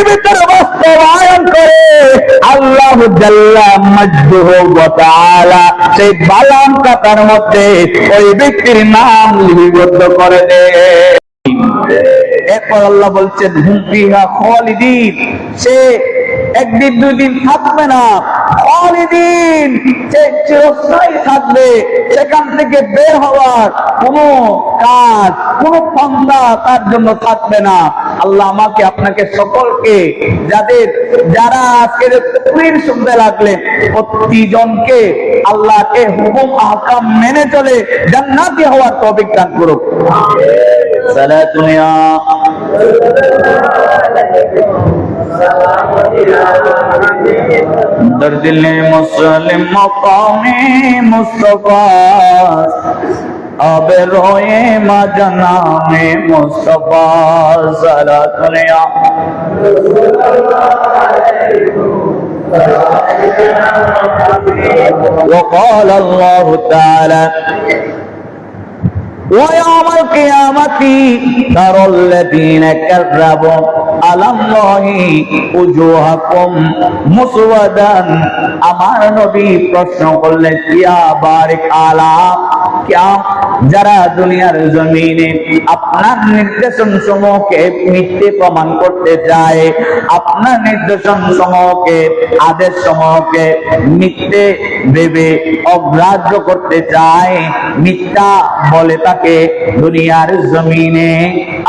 ভিতরে বাস্তবায়ন করে আল্লাহ সেই বালাম কাতার মধ্যে ওই ব্যক্তির নাম লিপিবদ্ধ করে এরপর আল্লাহ বলছেন সে একদিন দুই দিন থাকবে না খালিদিন সে চিরস্থায়ী থাকবে, সেখান থেকে বের হওয়ার কোনো কাজ, কোনো পন্থা তার জন্য থাকবে না। আল্লাহ আমাকে আপনাকে সকলকে, যাদের, যারা আজকের তকবীর শুনতে লাগলেন, প্রতিজনকে আল্লাহকে হুকুম, আহকাম মেনে চলে জান্নাতি হওয়ার তৌফিক দান করুক। সালাতুন ইয়া। در دل مسلم مقام مصطفیٰ اب روئے مجنام مصطفیٰ صلاة دنیا۔ وقال الله تعالى ويوم القيامة ترى الذين كذبوا على الله وجوهكم مسودا আমার নবী প্রশ্ন করলেন ইয়া বারিক আলা কিয়া যারা দুনিয়ার জমিনে আপনার নির্দেশন সমূহকে মিথ্যে প্রমাণ করতে চায় আপনার নির্দেশন সমূহকে আদেশ সমূহকে মিথ্যে ভেবে অগ্রাহ্য করতে চায়। মিথ্যা বলে তাকে দুনিয়ার জমিনে।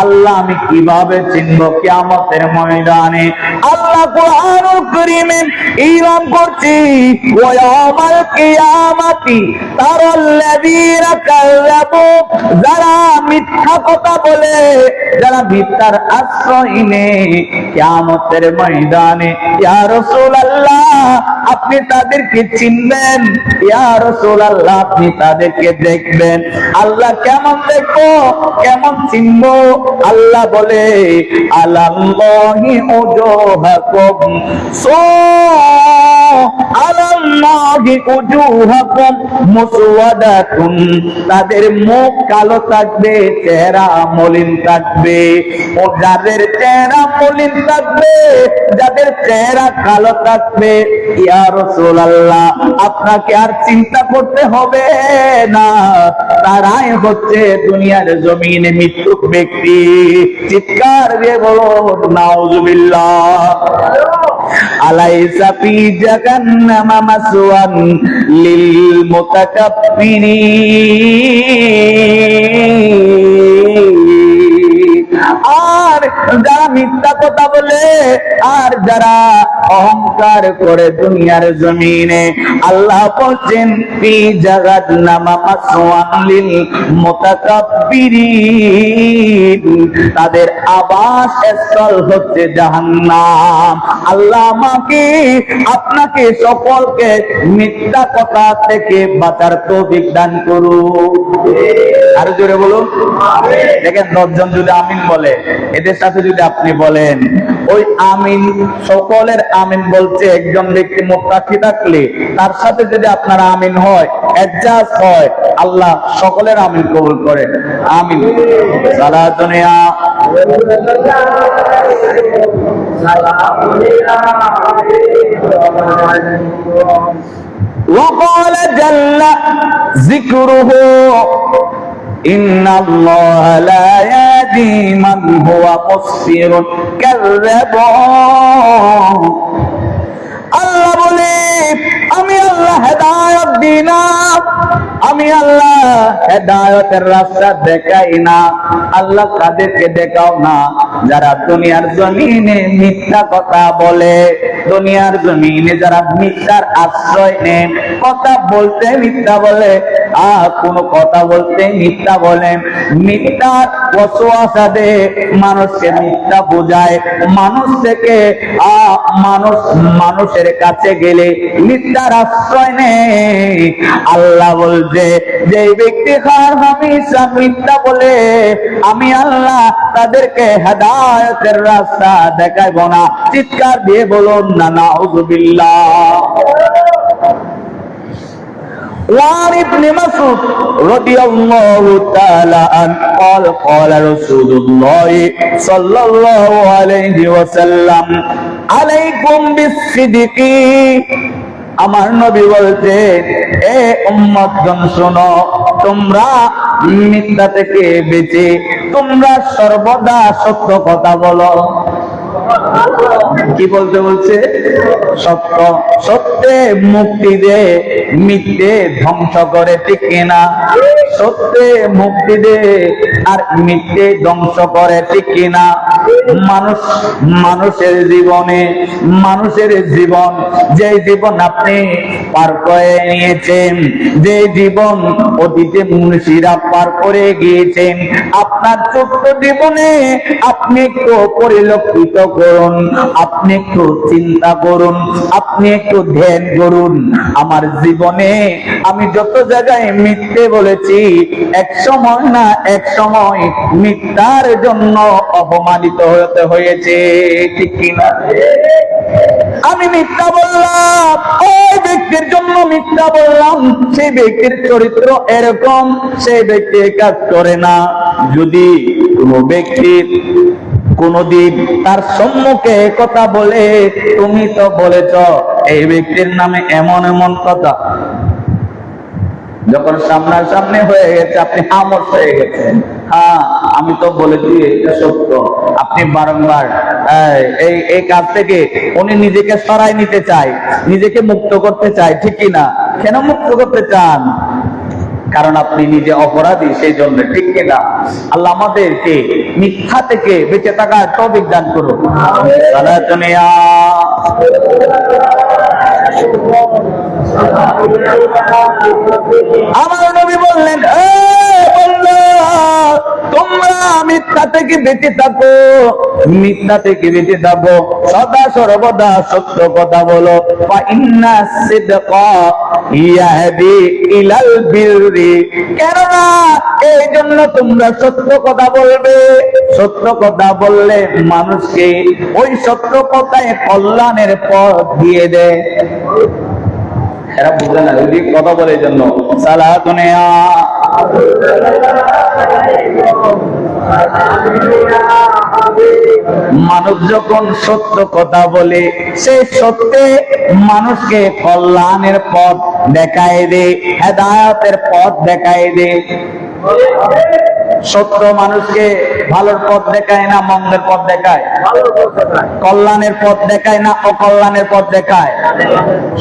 আল্লাহ আমি কীভাবে চিনব কিয়ামতের ময়দানে? আল্লাহ ইলাম করছি যারা মিথ্যা কথা বলে, যারা আশ্রয় ময়দানে আপনি তাদেরকে চিনবেন রাসূলুল্লাহ, আপনি তাদেরকে দেখবেন। আল্লাহ কেমন দেখব? কেমন চিনবো? আল্লাহ বলে তাদের মুখ কালো থাকবে, চেহারা মলিন থাকবে। ও যাদের চেহারা মলিন থাকবে, যাদের চেহারা কালো থাকবে, ইয়া রাসূলুল্লাহ আপনাকে আর চিন্তা করতে হবে না। তারাই হচ্ছে দুনিয়ার জমিনে মৃত্যুক ব্যক্তি। চিৎকার দিয়ে বলো নাউজুবিল্লাহ। আলাইসা ফি জাহান্নামা মাসওয়ান লিল মুতাকাব্বিরিন। আর যারা মিথ্যা কথা বলে, আর যারা অহংকার করে দুনিয়ার জমিনে, আল্লাহ বলছেন, ফি জাহান্নামা মাসওয়ান লিল মুতাকাব্বিরিন। তাদের আবাস স্থল হচ্ছে জাহান্নাম। আল্লাহ আমাকে, আপনাকে সকলকে মিথ্যা কথা থেকে বাঁচার তৌফিক দান করুন আর জোরে বলুন। দেখেন দশজন যদি আমিন বলে এদের সাথে যদি আপনি বলেন ওই আমিন সকলের আমিন বলছে একজন ব্যক্তি মোত্তাকি থাকলে তার সাথে যদি আপনার আমিন হয় অ্যাডজাস্ট হয় আল্লাহ সকলের আমিন কবুল করেন আমিন সারা দুনিয়া وقال جل ذكره إن الله لا يهدي من هو مسفر كذب আল্লাহ বলে আমি আল্লাহ হেদায়ত দিই না আমি আল্লাহ হেদায়তের রাস্তা দেখাই না আল্লাহ কাদেরকে দেখাও না যারা দুনিয়ার জমিনে মিথ্যা কথা বলে দুনিয়ার জমিনে যারা মিথ্যার আশ্রয় নেন কথা বলতে মিথ্যা বলে কোনো কথা বলতে মিথ্যা বলেন মিথ্যার ওয়াসওয়াসা দে, মানুষকে মিথ্যা বোঝায়। মানুষ থেকে মানুষ মানুষের কাছে গেলে মিথ্যার আশ্রয় নেই আল্লাহ বলছে যে ব্যক্তি হার হামিশা মিথ্যা বলে, আমি আল্লাহ তাদেরকে হেদায়তের রাস্তা দেখাইব না। চিৎকার দিয়ে বলুন, না নাউজুবিল্লাহ وعن ابن مسعود رضي الله تعالى عنه قال قال رسول الله صلى الله عليه وسلم عليكم بالصدق আমার নবী বলছে এ উম্মতগণ শোনো তোমরা মিথ্যা থেকে বেঁচে তোমরা সর্বদা সত্য কথা বলো কি বলতে বলছে? সত্য। সত্যে মুক্তি দে, মিথ্যে ধ্বংস করে ঠিক কিনা সত্যে মুক্তি দে, আর মিথ্যে ধ্বংস করে ঠিক না। মানুষ, মানুষের জীবনে, মানুষের জীবন যে জীবন আপনি পার করে নিয়েছেন। যে জীবন অতীতে মুন্সিরা পার করে গিয়েছেন, আপনার ছোট্ট জীবনে আপনি একটু পরিলক্ষিত করুন, আপনি একটু চিন্তা করুন, আপনি একটু ধ্যান করুন। আমার জীবনে আমি যত জায়গায় মিথ্যে বলেছি, এক সময় না, এক সময় মিথ্যার জন্য অপমানিত হতে হয়েছে। ঠিক কিনা? আমি মিথ্যা বললাম। ওই ব্যক্তির জন্য মিথ্যা বললাম। সেই ব্যক্তির চরিত্র এরকম, সেই ব্যক্তি কাজ করে না। যদি কোনো ব্যক্তির কোনদিন তার সম্মুখে কথা বলে, তুমি তো বলেছ, এই ব্যক্তির নামে এমন এমন কথা। যখন সামনাসামনি হয়ে গেছে আপনি আমর হয়ে গেছেন। হ্যাঁ আমি তো বলেছি এটা সত্য। আপনি বারংবার এই, এই কাজ থেকে উনি নিজেকে সরাই নিতে চায় নিজেকে মুক্ত করতে চায় ঠিক কি না? কেন মুক্ত করতে চান? কারণ আপনি নিজে অপরাধী সেই জন্য ঠিক কিনা আল্লাহ আমাদেরকে মিথ্যা থেকে বেঁচে থাকার তৌফিক দান করুন। দুনিয়া। আমার নবী বললেন "এ বান্দা, তোমরা মিথ্যা থেকে বেঁচে থাকো। মিথ্যা থেকে বেঁচে থাকো। সদা সর্বদা সত্য কথা বলো। কেননা এই জন্য তোমরা সত্য কথা বলবে। সত্য কথা বললে মানুষকে ওই সত্য কথায় কল্যাণের পথ দিয়ে দেয়। এরা বুঝে না দিকে কথা বলে এই জন্য। সালা দুনিয়া। মানুষ যখন সত্য কথা বলে সেই সত্যে মানুষকে কল্যাণের পথ দেখায় দে, হেদায়তের পথ দেখায় দে। সত্য মানুষকে ভালোর পথ দেখায় না মন্দের পথ দেখায়? কল্যাণের পথ দেখায় না অকল্যাণের পথ দেখায়?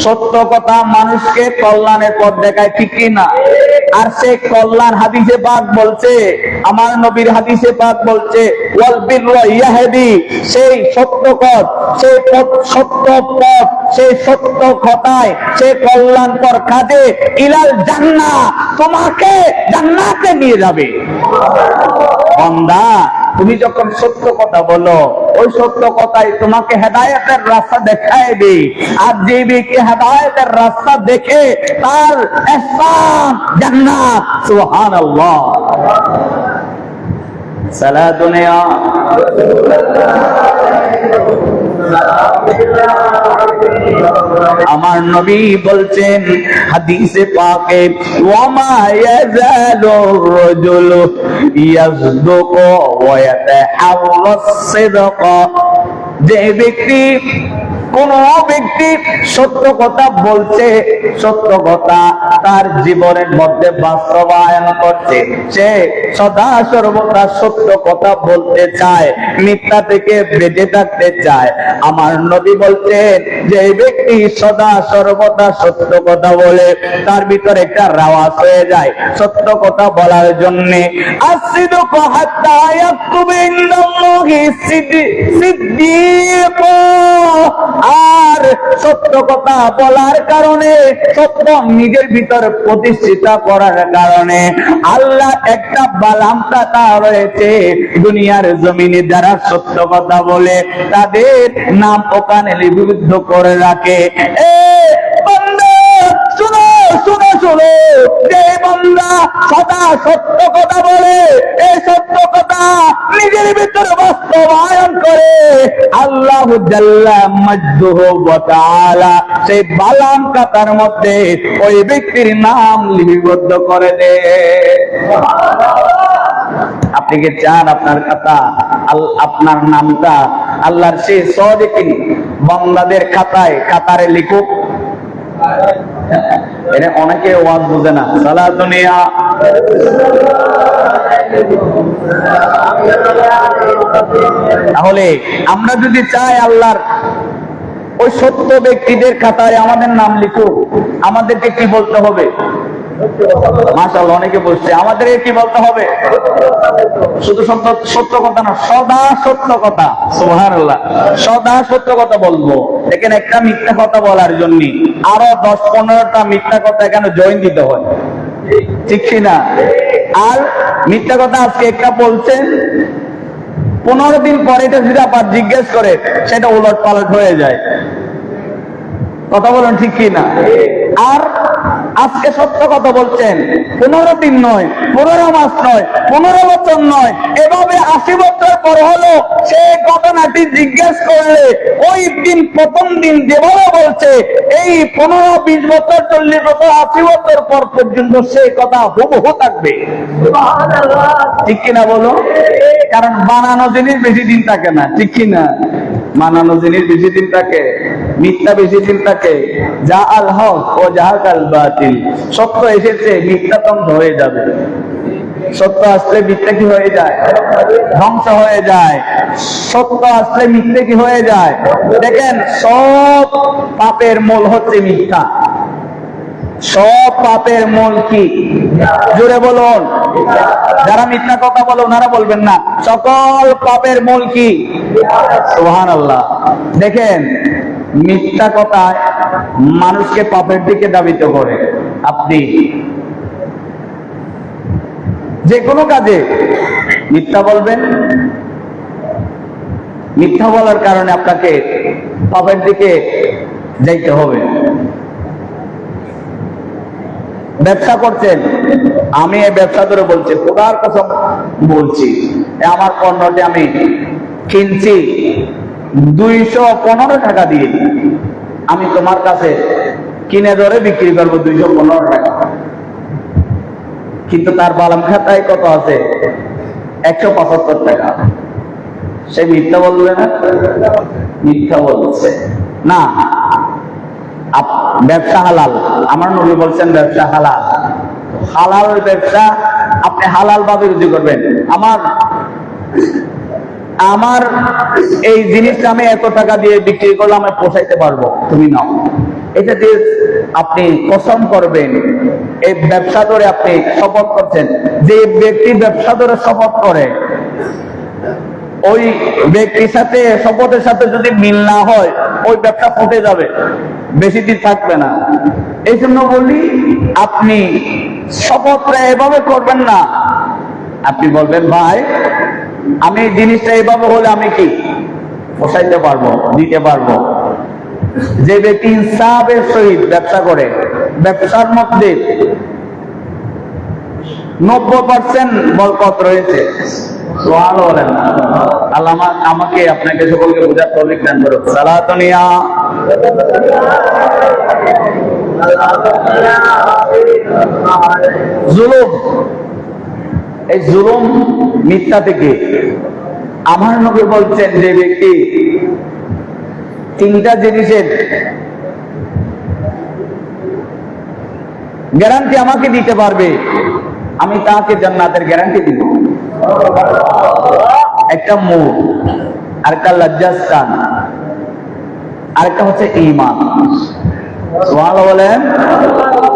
সত্য কথা মানুষকে কল্যাণের পথ দেখায়, ঠিক না? আর সে কল্যাণ হাদিসে পাক বলছে, আমার নবীর হাদিসে পাক বলছে ইয়াহদি, সেই সত্য পথ সেই পথ সত্য পথ সেই সত্য কথায় সেই কল্যাণকর কাজে ইলাল জান্না তোমাকে জান্নাতে নিয়ে যাবে। বন্দা, তুমি যখন সত্য কথা বলো, ওই সত্য কথাই তোমাকে হেদায়তের রাস্তা দেখায় দে আর যে ব্যক্তি হেদায়তের রাস্তা দেখে তার জান্নাত। সুবহানাল্লাহ। সালা দুনিয়া আমার নবী বলছেন হাদিসে পাকে ওয়ামা ইয়াজালু রাজুলু ইয়াসদুকু ওয়া ইয়াতাহাওয়াস যে ব্যক্তি কোন ব্যক্তি সত্য কথা বলছে, সত্য কথা তার জীবনের মধ্যে বাস্তবায়ন করছে। সে সদা সর্বদা সত্য কথা বলতে চায়, মিথ্যা থেকে বেঁচে থাকতে চায়। আমার নবী বলছেন যে ব্যক্তি সদা সর্বদা সত্য কথা বলে, তার ভিতরে একটা রাওয়াজ হয়ে যায় সত্য কথা বলার জন্য। আসিদু হাত্তা ইয়াকুবে ইন্দাল্লাহি সিদ্দি- সিদ্দিক। আর সত্য কথা বলার কারণে, সত্য নিজের ভিতরে প্রতিষ্ঠিত করার কারণে আল্লাহ একটা বালাম টাকা রয়েছে। দুনিয়ার জমিনে যারা সত্য কথা বলে, তাদের নাম ওখানে লিপিবদ্ধ করে রাখে। এ শুনো শুনো যে বান্দা সদা সত্য কথা বলে, এই সত্য কথা নিজের ভিতরে বাস্তবায়ন করে। আল্লাহ সেই বালাম কাতার মধ্যে ওই ব্যক্তির নাম লিপিবদ্ধ করে দে। আপনি কি চান আপনার কথা আপনার নামটা আল্লাহর সেই সদিকিন বাংলাদের খাতায় কাতারে লিখুক। এটা অনেকে ওয়াজ বুঝে না। সালা দুনিয়া। তাহলে আমরা যদি চাই আল্লাহর ওই সত্য ব্যক্তিদের খাতায় আমাদের নাম লিখুক, আমাদেরকে কি বলতে হবে? মাশাল অনেকে বলছে, আমাদের কি বলতে হবে? শুধু সত্য সত্য কথা না, সদা সত্য কথা সোহার সদা সত্য কথা বলব। এখানে একটা মিথ্যা কথা বলার জন্য আরও দশ পনেরোটা মিথ্যা কথা এখানে জয়েন দিতে হয়। ঠিক না? আর মিথ্যা কথা আজকে একটা বলছেন পনেরো দিন পরে এটা যদি আবার জিজ্ঞেস করে, সেটা উলট পালট হয়ে যায়। কথা বলেন ঠিক না? আর আজকে সত্য কথা বলছেন। পনেরো দিন নয় পনেরো মাস নয় পনেরো বছর নয় এভাবে আশি বছর পর হলো সে ঘটনাটি জিজ্ঞেস করলে ওই দিন প্রথম দিন যেভাবে বলছে এই পনেরো বিশ বছর চল্লিশ বছর আশি বছর পর পর্যন্ত সে কথা হুবহু থাকবে। ঠিক কিনা বলো? কারণ বানানো জিনিস বেশি দিন থাকে না। ঠিক কিনা? বানানো জিনিস বেশি দিন থাকে, মিথ্যা বেশি দিন থাকে, যা আল হক ও যাহা কাল বাতিল। সত্য এসেছে, মিথ্যা তন্ত্র হয়ে যাবে। সত্য আসলে মিথ্যা কি হয়ে যায়? ধ্বংস হয়ে যায়। সত্য আসলে মিথ্যে কি হয়ে যায়? দেখেন, সব পাপের মূল হচ্ছে মিথ্যা। সব পাপের মূল কি? জুড়ে বলুন। যারা মিথ্যা কথা বলে, ওনারা বলবেন না। সকল পাপের মূল কি? সোহান আল্লাহ দেখেন, মিথ্যা কথায় মানুষকে পাপের দিকে দাবিত করে। আপনি যে কোনো কাজে মিথ্যা বলবেন। মিথ্যা বলার কারণে আপনাকে পাপের দিকে যাইতে হবে। ব্যবসা করছেন। আমি এই ব্যবসা ধরে বলছি, খোদার কসম বলছি আমার পণ্যটি আমি কিনছি। দুইশো পনেরো টাকা দিয়ে আমি তোমার কাছে কিনে ধরে বিক্রি করব দুইশো পনেরো টাকা। কিন্তু তার বালাম খাতায় কত আছে? একশো পঁচাত্তর টাকা। সে মিথ্যা বলবে না? মিথ্যা বলছে। না ব্যবসা হালাল। আমার নবী বলছেন, ব্যবসা হালাল। হালাল ব্যবসা আপনি হালাল ভাবে রুজি করবেন। আমার আমার এই জিনিসটা আমি এত টাকা দিয়ে বিক্রি করলে আমি পোষাইতে পারব। তুমি নাও। এটা দিয়ে আপনি কসম করবেন, এই ব্যবসা ধরে আপনি শপথ করছেন। যে ব্যক্তি ব্যবসা ধরে শপথ করে ওই ব্যক্তির সাথে শপথের সাথে যদি মিল না হয়, ওই ব্যবসা ফুটে যাবে। বেশি দিন থাকবে না। এই জন্য বলি, আপনি শপথটা এভাবে করবেন না। আপনি বলবেন, ভাই, আমি জিনিসটা এভাবে হলে আমি কি পোষাইতে পারব, দিতে পারব? যে ব্যক্তি ইনসাফের সহিত ব্যবসা করে, ব্যবসার মধ্যে নব্বই পার্সেন্ট বরকত রয়েছে। আমাকে আপনাকে সকলকে বোঝার দান করুক। সালাতনিয়া। জুলুম। এই জুলুম মিথ্যা থেকে। আমার নবী বলছেন যে ব্যক্তি তিনটা জিনিসের গ্যারান্টি আমাকে দিতে পারবে। আমি তাকে জান্নাতের গ্যারান্টি দিব। একটা মুখ আরেকটা লজ্জাস্থান আরেকটা হচ্ছে ইমান সোহাল বলেন,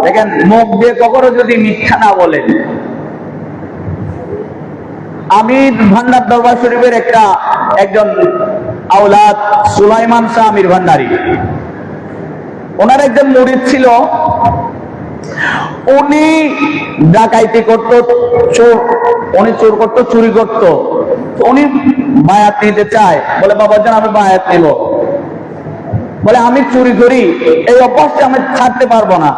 দেখেন, মুখ দিয়ে কখনো যদি মিথ্যা না বলেন, আমি ভান্ডার দরবার শরীফের একটা একজন আওলাদ সুলাইমান শাহ আমির ভান্ডারী। ওনার একজন মুরিদ ছিল উনি ডাকাইতি করতো, চোর, উনি চোর করতো, চুরি করতো। উনি বায়াত নিতে চায়। বলে বাবাজান আমি বায়াত নিব। বলে, আমি চুরি করি, এই অভ্যাসটা আমি ছাড়তে পারব না।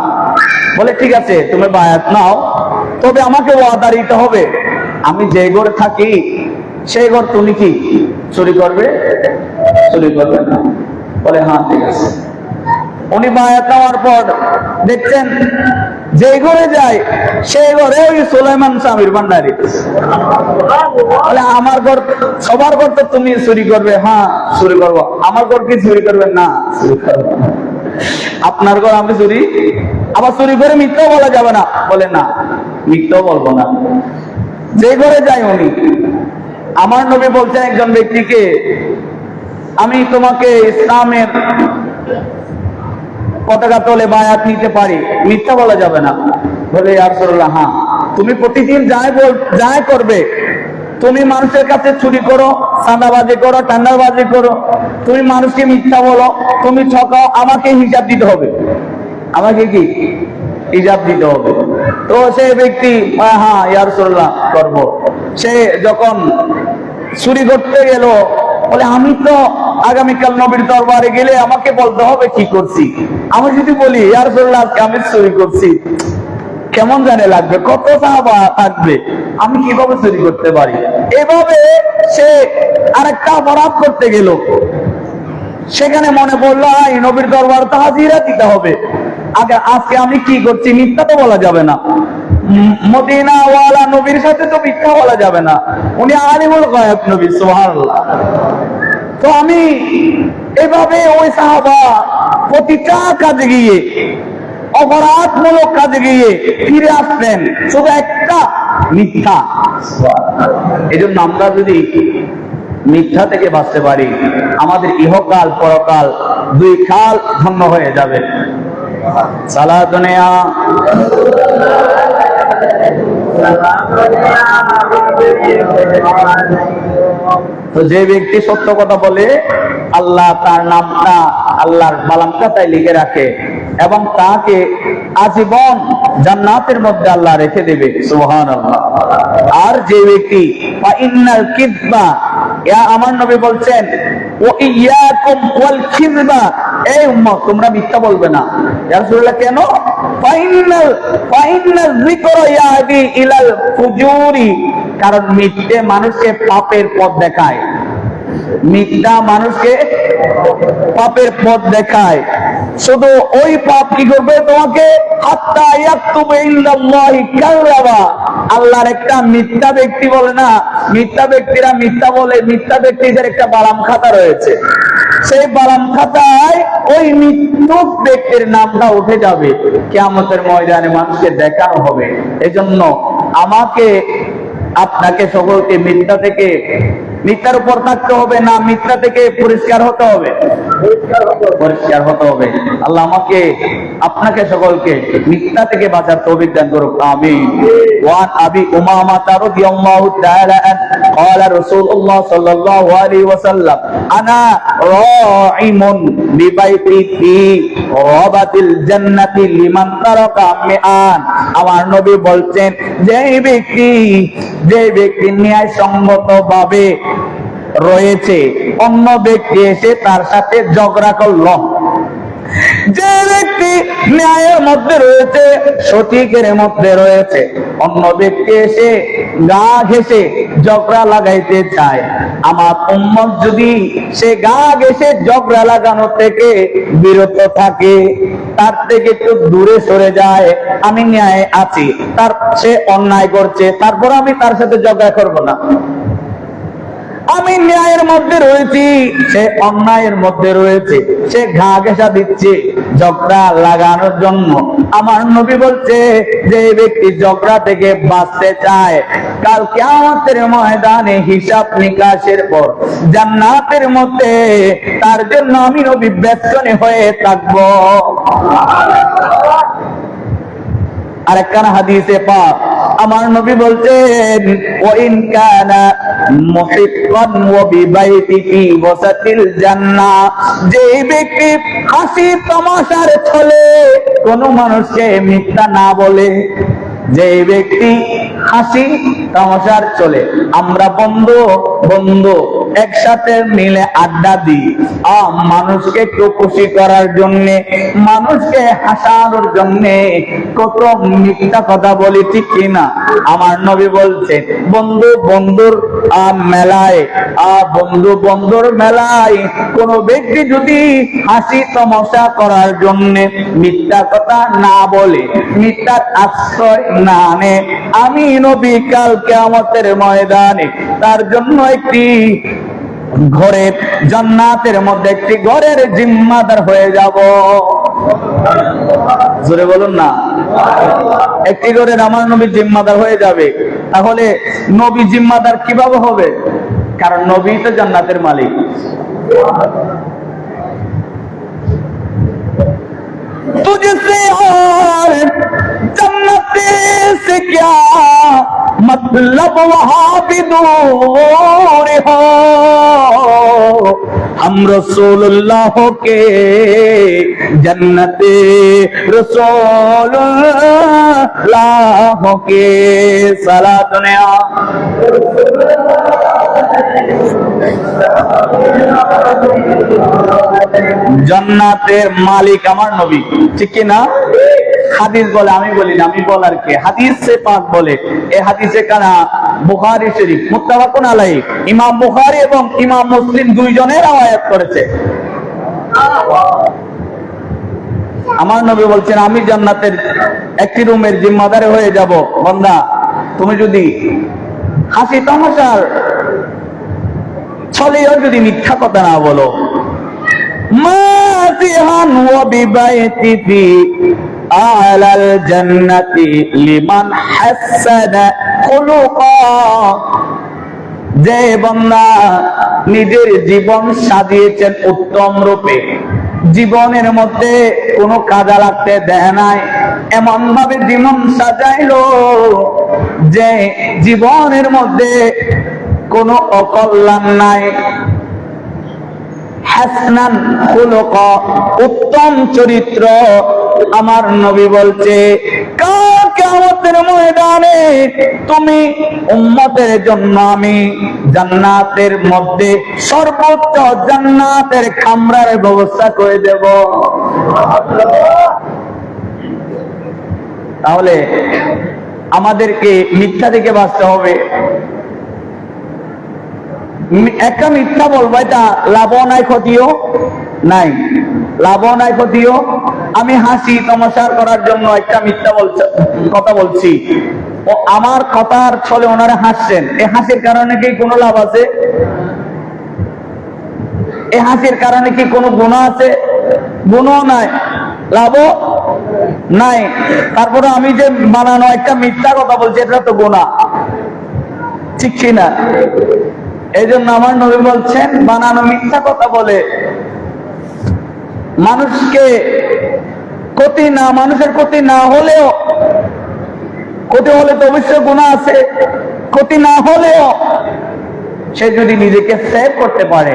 বলে, ঠিক আছে, তুমি বায়াত নাও, তবে আমাকে ওয়াদা দিতে হবে। আমি যে ঘরে থাকি, সেই ঘর তুমি কি, চুরি করবে? চুরি করবে না। বলে হ্যাঁ ঠিক আছে। উনি বায়াত নেওয়ার পর দেখছেন যে ঘরে যায় সেই ঘরে ওই সুলাইমান স্বামীর ভান্ডারি। আমার ঘর, সবার ঘর তো তুমি চুরি করবে। হ্যাঁ চুরি করব। আমার ঘর কি চুরি করবে না। আপনার ঘর আমি চুরি, আবার চুরি করে মিথ্যাও বলা যাবে না। বলে, না, মিথ্যাও বলব না। যে ঘরে যাই উনি, আমার নবী বলছেন একজন ব্যক্তিকে, আমি তোমাকে ইসলামের পতাকা তোলে বায়াত নিতে পারি, মিথ্যা বলা যাবে না। বলে ইয়ারসুল্লাহ হ্যাঁ তুমি প্রতিদিন যাই বল, যাই করবে, তুমি মানুষের কাছে চুরি করো, চাঁদাবাজি করো টান্ডাবাজি করো, তুমি মানুষকে মিথ্যা বলো, তুমি ঠকাও, আমাকে হিসাব দিতে হবে। আমাকে কি? হিসাব দিতে হবে। তো সে ব্যক্তি হ্যাঁ ইয়ারসুল্লাহ করব। সে যখন চুরি করতে গেল বলে, আমি তো আগামীকাল নবীর দরবারে গেলে আমাকে বলতে হবে কি করছি? আমি যদি বলি ইয়ারসুল্লাহ আজকে আমি চুরি করছি। কেমন জানে লাগবে? কত সাহাবা থাকবে? আমি কীভাবে চুরি করতে পারি? এভাবে সে আরেকটা অপরাধ করতে গেল। সেখানে মনে পড়ল এই নবীর দরবার তো হাজিরা দিতে হবে। আগে, আজকে আমি কি করছি? মিথ্যা তো বলা যাবে না। মদিনাওয়ালা নবীর সাথে তো মিথ্যা বলা যাবে না। উনি আলিমুল গায়ব নবী, সুবহানাল্লাহ। তো আমি এভাবে ওই সাহাবা প্রতিটা কাজে গিয়ে, অপরাধমূলক কাজে গিয়ে ফিরে আসতেন শুধু একটা মিথ্যা। এই জন্য আমরা যদি মিথ্যা থেকে বাঁচতে পারি, আমাদের ইহকাল, পরকাল দুই কাল ধন্য হয়ে যাবে। সালা দুনিয়া। তো যে ব্যক্তি সত্য কথা বলে, আল্লাহ তার নামটা, আল্লাহর বালাম খাতায় লিখে রাখে এবং তাকে আজীবন জান্নাতের মধ্যে আল্লাহ রেখে দেবে। সুবহান আর যে ব্যক্তি আমার নবী বলছেন ও ইয়াকুম ওয়াল কিযবা এই উম্মত, তোমরা মিথ্যা বলবে না। ইয়া কেন? ফাইনাল ফাইনাল যিকর ইয়াহদি ইলাল ফুজুরি। কারণ মিথ্যে মানুষকে পাপের পথ দেখায়। মিথ্যা মানুষকে পাপের পথ দেখায়। শুধু ওই পাপ কি করবে? তোমাকে আল্লাহর একটা মিথ্যা ব্যক্তি বলে না, মিথ্যা ব্যক্তিরা মিথ্যা বলে, মিথ্যা ব্যক্তিদের একটা বালাম খাতা রয়েছে। সেই বালাম খাতায় ওই মৃত্যুক ব্যক্তির নামটা উঠে যাবে। কেয়ামতের ময়দানে মানুষকে দেখানো হবে। এজন্য আমাকে, আপনাকে সকলকে মিথ্যা থেকে মিথ্যার উপর থাকতে হবে না, মিথ্যা থেকে পরিষ্কার হতে হবে। পরিষ্কার হতে হবে। আল্লাহ আমাকে, আপনাকে সকলকে মিথ্যা থেকে বাঁচার তৌফিক করুক আমি ওয়ান আবি তাআলা জান্নাতি লিমান তারাকা মিআন। আমার নবী বলছেন যে ব্যক্তি যে ব্যক্তি নিয়ায় সঙ্গত ভাবে রয়েছে। অন্য ব্যক্তি এসে তার সাথে ঝগড়া করল। যে ব্যক্তি ন্যায়ের মধ্যে রয়েছে, সঠিকের মধ্যে রয়েছে। অন্য ব্যক্তি এসে গা ঘেসে ঝগড়া লাগাইতে চায়। আমার উম্মত যদি সে গা ঘেসে ঝগড়া লাগানো থেকে বিরত থাকে, তার থেকে একটু দূরে সরে যায়, আমি ন্যায় আছি। তার সে অন্যায় করছে, তারপর আমি তার সাথে ঝগড়া করব না। আমি ন্যায়ের মধ্যে রয়েছি, সে অন্যায়ের মধ্যে রয়েছে, সে ঘা ঘেসা দিচ্ছে ঝগড়া লাগানোর জন্য। আমার নবী বলছে, যে ব্যক্তি ঝগড়া থেকে বাঁচতে চায়, কাল কেমতের ময়দানে হিসাব নিকাশের পর জান্নাতের মধ্যে তার জন্য আমি নবী ব্যস্তনে হয়ে থাকব। আরেকখানা হাদিসে পাক। আমার নবী বলছেন মুহিক্কান ওয়া ওয়াসাতিল জান্নাহ যেই ব্যক্তি হাসি তামাশার ছলে কোন মানুষকে মিথ্যা না বলে, যে ব্যক্তি হাসি তামাশার চলে। আমরা বন্ধু বন্ধু একসাথে মিলে আড্ডা দিই। মানুষকে একটু খুশি করার জন্য মানুষকে হাসানোর জন্য কত মিথ্যা কথা বলি ঠিক কিনা আমার নবী বলছে বন্ধু বন্ধুর মেলায় আহ, বন্ধু বন্ধুর মেলায় কোন ব্যক্তি যদি হাসি তমসা করার জন্য মিথ্যা কথা না বলে মিথ্যার আশ্রয় না নে আমি নবী কালকে কেয়ামতের ময়দানে, তার জন্য একটি ঘরে জন্নাতের মধ্যে একটি ঘরের জিম্মাদার হয়ে যাব। জোরে বলুন না। একটি ঘরের আমার নবী জিম্মাদার হয়ে যাবে। তাহলে নবী জিম্মাদার কীভাবে হবে? কারণ নবী তো জান্নাতের মালিক। তুঝে जन्नत से क्या मतलब वहां भी दूर हो हम रसूलुल्लाह के जन्नत रसूलुल्लाह के सला दुनिया জান্নাতের মালিক আমার নবী ঠিক কি না হাদিস বলে, আমি বলি না, আমি বলার কে? হাদিস সে পাক বলে। এ হাদিসে কানা বুখারী শরীফ, মুত্তাফাকুন আলাইহি। ইমাম বুখারী এবং ইমাম মুসলিম দুইজনের আয়াত করেছে। আমার নবী বলছেন, আমি জান্নাতের একটি রুমের জিম্মাদারে হয়ে যাব। বন্দা, তুমি যদি হাসি তামাশার ছলেও যদি মিথ্যা কথা না বলো। মাসিহান আলাল জান্নাতি লিমান হাসানা খুলুকা। যে বন্দা নিজের জীবন সাজিয়েছেন উত্তম রূপে, জীবনের মধ্যে কোনো কাজা লাগতে দেয় নাই এমন ভাবে জীবন সাজাইলো যে জীবনের মধ্যে কোনো অকল্যাণ নাই। হাসনান খুলক, উত্তম চরিত্র আমার নবী বলছে কাকে আমাদের ময়দানে তুমি উম্মতের জন্য আমি জান্নাতের মধ্যে সর্বোচ্চ জান্নাতের খামরার ব্যবস্থা করে দেব। তাহলে আমাদেরকে মিথ্যা থেকে বাঁচতে হবে। একটা মিথ্যা বলব এটা লাভও নাই ক্ষতিও নাই। লাভ নাই ক্ষতিও। আমি হাসি তমাশার করার জন্য একটা মিথ্যা কথা বলছি। ও আমার কথার ছলে ওনারা হাসছেন। এই হাসির কারণে কি কোনো লাভ আছে? এই হাসির কারণে কি কোনো গুণ আছে? গুণও নাই। লাভও নাই। তারপরে আমি যে বানানো একটা মিথ্যা কথা বলছি, এটা তো গুণা। ঠিক না? এই জন্য আমার নবী বলছেন বানানো মিথ্যা কথা বলে মানুষকে ক্ষতি না মানুষের ক্ষতি না হলেও ক্ষতি হলে তো অবশ্যই গুণা আছে ক্ষতি না হলেও সে যদি নিজেকে সেভ করতে পারে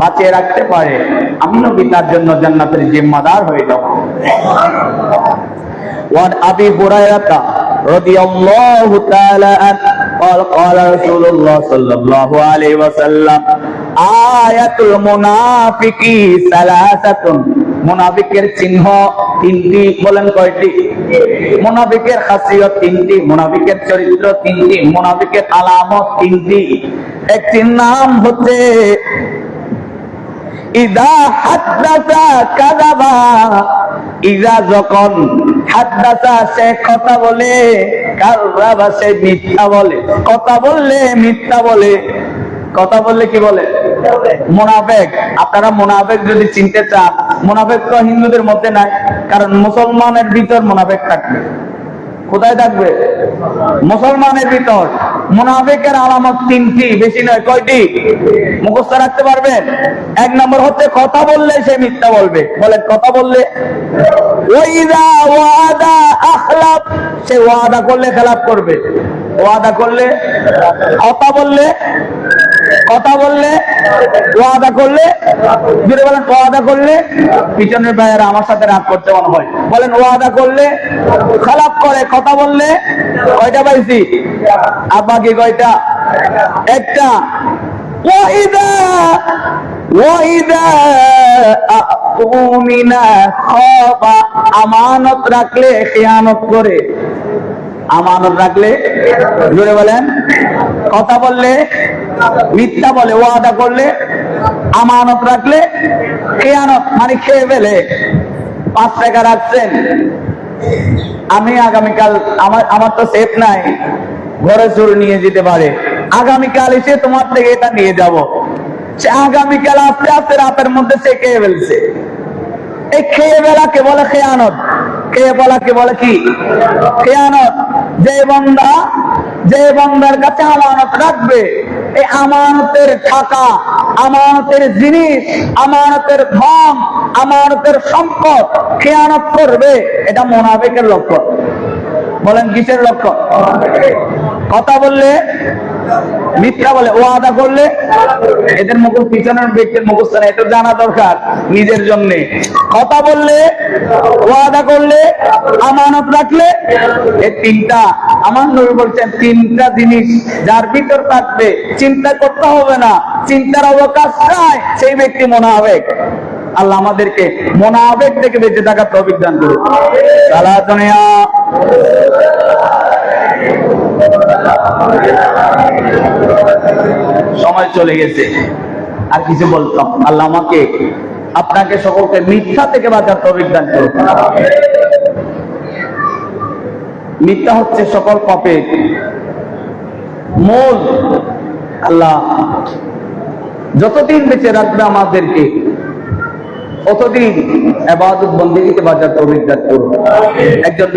বাঁচিয়ে রাখতে পারে আমি নবী তার জন্য জান্নাতের জিম্মাদার হয়ে যাব وعن ابي هريره رضي الله تعالى عنه قال قال رسول الله صلى الله عليه وسلم آية المنافق ثلاثة মুনাফিকের চিহ্ন তিনটি বলেন কয়টি মুনাফিকের খাসিয়ত তিনটি মুনাফিকের চরিত্র তিনটি মুনাফিকের আলামত তিনটি একটির নাম হচ্ছে ইদা কাযাবা ইদা যখন সে কথা বলে সে মিথ্যা বলে। কথা বললে মিথ্যা বলে। কথা বললে কি বলে? মোনাফেক। আপনারা মোনাফেক যদি চিনতে চান, মোনাফেক তো হিন্দুদের মধ্যে নাই, কারণ মুসলমানের ভিতর মোনাফেক থাকবে। কোথায় থাকবে? মুসলমানের ভিতর। মুনাফিকের আলামত তিনটি, বেশি নয়, কয়টি? মুখস্থ রাখতে পারবেন? এক নম্বর হচ্ছে কথা বললে সে মিথ্যা বলবে। বলে কথা বললে? ওয়াদা আখলাফ সে ওয়াদা করলে খেলাপ করবে। ওয়াদা করলে, কথা বললে কথা বললে, ওয়াদা করলে যদি বলেন, ওয়াদা করলে পিছনের ভাইয়েরা আমার সাথে রাগ করতে মনে হয়। বলেন, ওয়াদা করলে খারাপ করে, কথা বললে, কয়টা পাইছি? আর বাকি কয়টা? একটা। ওয়াইদা ওয়াইদা আমিনা খাবা, আমানত রাখলে খেয়ানত করে। আমানত রাখলে, জোরে বলেন, কথা বললে, মিথ্যা বলে, ওয়াদা করলে, আমানত রাখলে, খেয়ানত মানে খেয়ে ফেলে। পাঁচ টাকা রাখছেন। আমি আগামীকাল, আমার আমার তো সেফ নাই। ঘরে চোর নিয়ে যেতে পারে। আগামীকাল এসে তোমার থেকে এটা নিয়ে যাব। সে আগামীকাল আস্তে আস্তে রাতের মধ্যে সে খেয়ে ফেলছে। এই খেয়ে বেলাকে বলে খেয়ানত? খেয়ে বলাকে বলে কি? খেয়ানত। যে বন্দা, যে বন্দার কাছে আমানত রাখবে, এই আমানতের টাকা, আমানতের জিনিস, আমানতের ধন, আমানতের সম্পদ খেয়ানত করবে, এটা মোনাফেকের লক্ষণ। বলেন, কিসের লক্ষণ? কথা বললে মিথ্যা বলে, ওয়াদা করলে এদের মুখোশ পিছনের ব্যক্তির মুখস্থ না এটা জানা দরকার নিজের জন্য। কথা বললে, ওয়াদা করলে, আমানত রাখলে এই তিনটা, আমার নবী বলছেন, তিনটা জিনিস যার ভিতর থাকবে, চিন্তা করতে হবে না, চিন্তার অবকাশ নাই সেই ব্যক্তি মোনাবেক আল্লাহ আমাদেরকে মোনাবেক থেকে বেঁচে থাকার তৌফিক দান করুন সময় চলে গেছে। আর কিছু বলতাম। আল্লাহ আমাকে, আপনাকে সকলকে মিথ্যা থেকে বাঁচার দান করুন। মিথ্যা হচ্ছে সকল পাপের মূল। আল্লাহ যতদিন বেঁচে রাখবে আমাদেরকে, ততদিন এবাদত বন্দিকে বাজার দান করুন। একজন